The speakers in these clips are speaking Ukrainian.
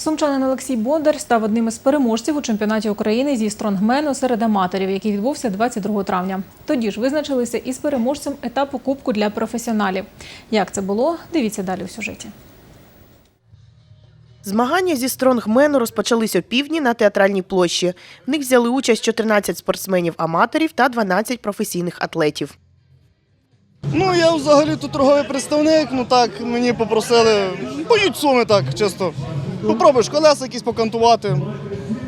Сумчанин Олексій Бондар став одним із переможців у чемпіонаті України зі стронгмену серед аматорів, який відбувся 22 травня. Тоді ж визначилися із переможцем етапу Кубку для професіоналів. Як це було? Дивіться далі у сюжеті. Змагання зі стронгмену розпочались о півдні на театральній площі. В них взяли участь 14 спортсменів-аматорів та 12 професійних атлетів. Ну, я взагалі тут торговий представник, ну так, мені попросили, боють суми так, чисто. Попробуєш колеса якісь покантувати.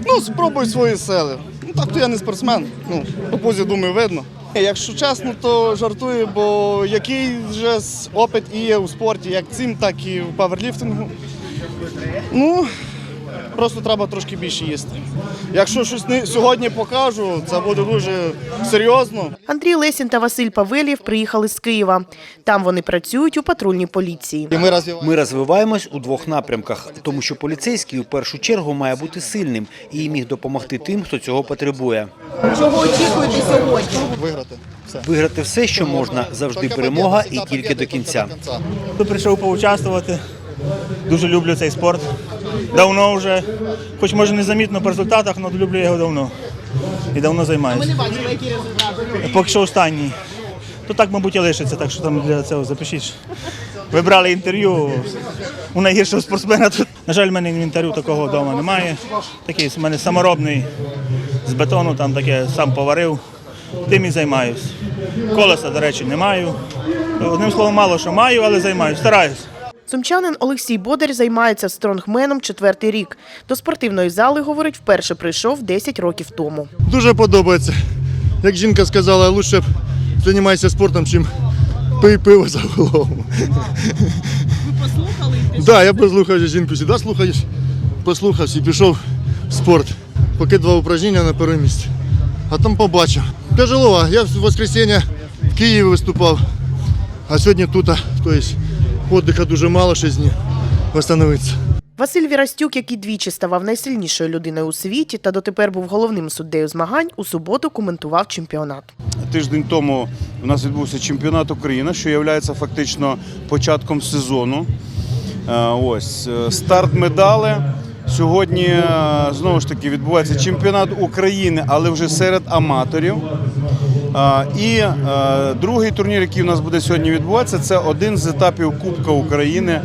Ну, спробуй свої сили. Ну так то я не спортсмен. Ну, по позі, думаю, видно. Якщо чесно, то жартую, бо який вже опит і є у спорті, як цим, так і в паверліфтингу. Ну, просто треба трошки більше їсти. Якщо щось не- сьогодні покажу, це буде дуже серйозно. Андрій Лесін та Василь Павелєв приїхали з Києва. Там вони працюють у патрульній поліції. Ми розвиваємо. Ми розвиваємось у двох напрямках, тому що поліцейський у першу чергу має бути сильним і міг допомогти тим, хто цього потребує. Чого виграти. Все. Виграти все, що можна, завжди перемога і тільки до кінця. Прийшов поучаствувати. Дуже люблю цей спорт. Давно вже, хоч може незамітно по результатах, але люблю його давно. І давно займаюся. Ми не бачили, які результати. Поки що останній. То так, мабуть, і лишиться, так що там для цього запишіть. Ви брали інтерв'ю у найгіршого спортсмена тут. На жаль, в мене інвентарю такого вдома немає. Такий в мене саморобний з бетону, там таке сам поварив. Тим і займаюсь. Колеса, до речі, не маю. Одним словом, мало що маю, але займаюсь. Стараюсь. Сумчанин Олексій Бодар займається стронгменом четвертий рік. До спортивної зали, говорить, вперше прийшов 10 років тому. Дуже подобається. Як жінка сказала, лучше б займайся спортом, чим пий пиво за голову. Ви послухали? Так, да, я послухав жінку, завжди слухаєш, послухався і пішов в спорт. Поки два упражнення на першому місці. А там побачив. Тяжело, я в воскресенье в Києві виступав, а сьогодні тут, тобто віддиха дуже мало, 6 днів. Василь Вірастюк, який двічі ставав найсильнішою людиною у світі та дотепер був головним суддею змагань, у суботу коментував чемпіонат. Тиждень тому у нас відбувся чемпіонат України, що є фактично початком сезону. Е, Ось е, старт медали. Сьогодні е, знову ж таки відбувається чемпіонат України, але вже серед аматорів. І е, другий турнір, який у нас буде сьогодні відбуватися, це один з етапів Кубка України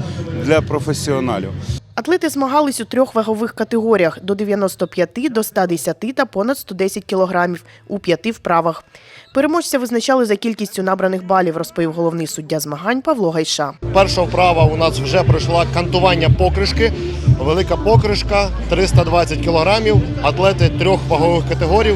для професіоналів. Атлети змагались у трьох вагових категоріях до 95, до 110 та понад 110 кілограмів у п'яти вправах. Переможця визначали за кількістю набраних балів, розповів головний суддя змагань Павло Гайша. Перша вправа у нас вже пройшла кантування покришки. Велика покришка 320 кілограмів. Атлети трьох вагових категорій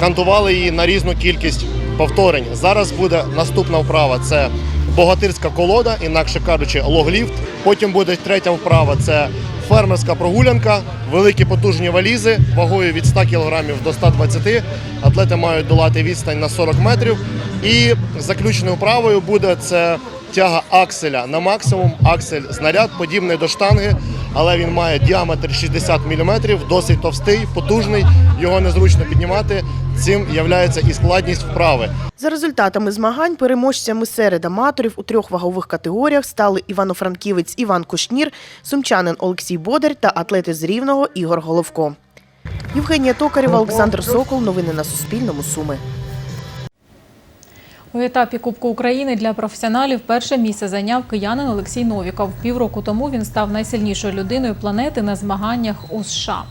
кантували її на різну кількість повторень. Зараз буде наступна вправа це богатирська колода, інакше кажучи, логліфт. Потім буде третя вправа це фермерська прогулянка, великі потужні валізи вагою від 100 кг до 120 Атлети мають долати відстань на 40 метрів. І заключною вправою буде це тяга акселя на максимум. Аксель знаряд подібний до штанги, але він має діаметр 60 мм, досить товстий, потужний. Його незручно піднімати. Цим являється і складність вправи. За результатами змагань переможцями серед аматорів у трьох вагових категоріях стали івано-франківець Іван Кушнір, сумчанин Олексій Бодар та атлети з Рівного Ігор Головко. Євгенія Токарєва, Олександр Сокол. Новини на Суспільному. Суми. У етапі Кубку України для професіоналів перше місце зайняв киянин Олексій Новіков. Півроку тому він став найсильнішою людиною планети на змаганнях у США.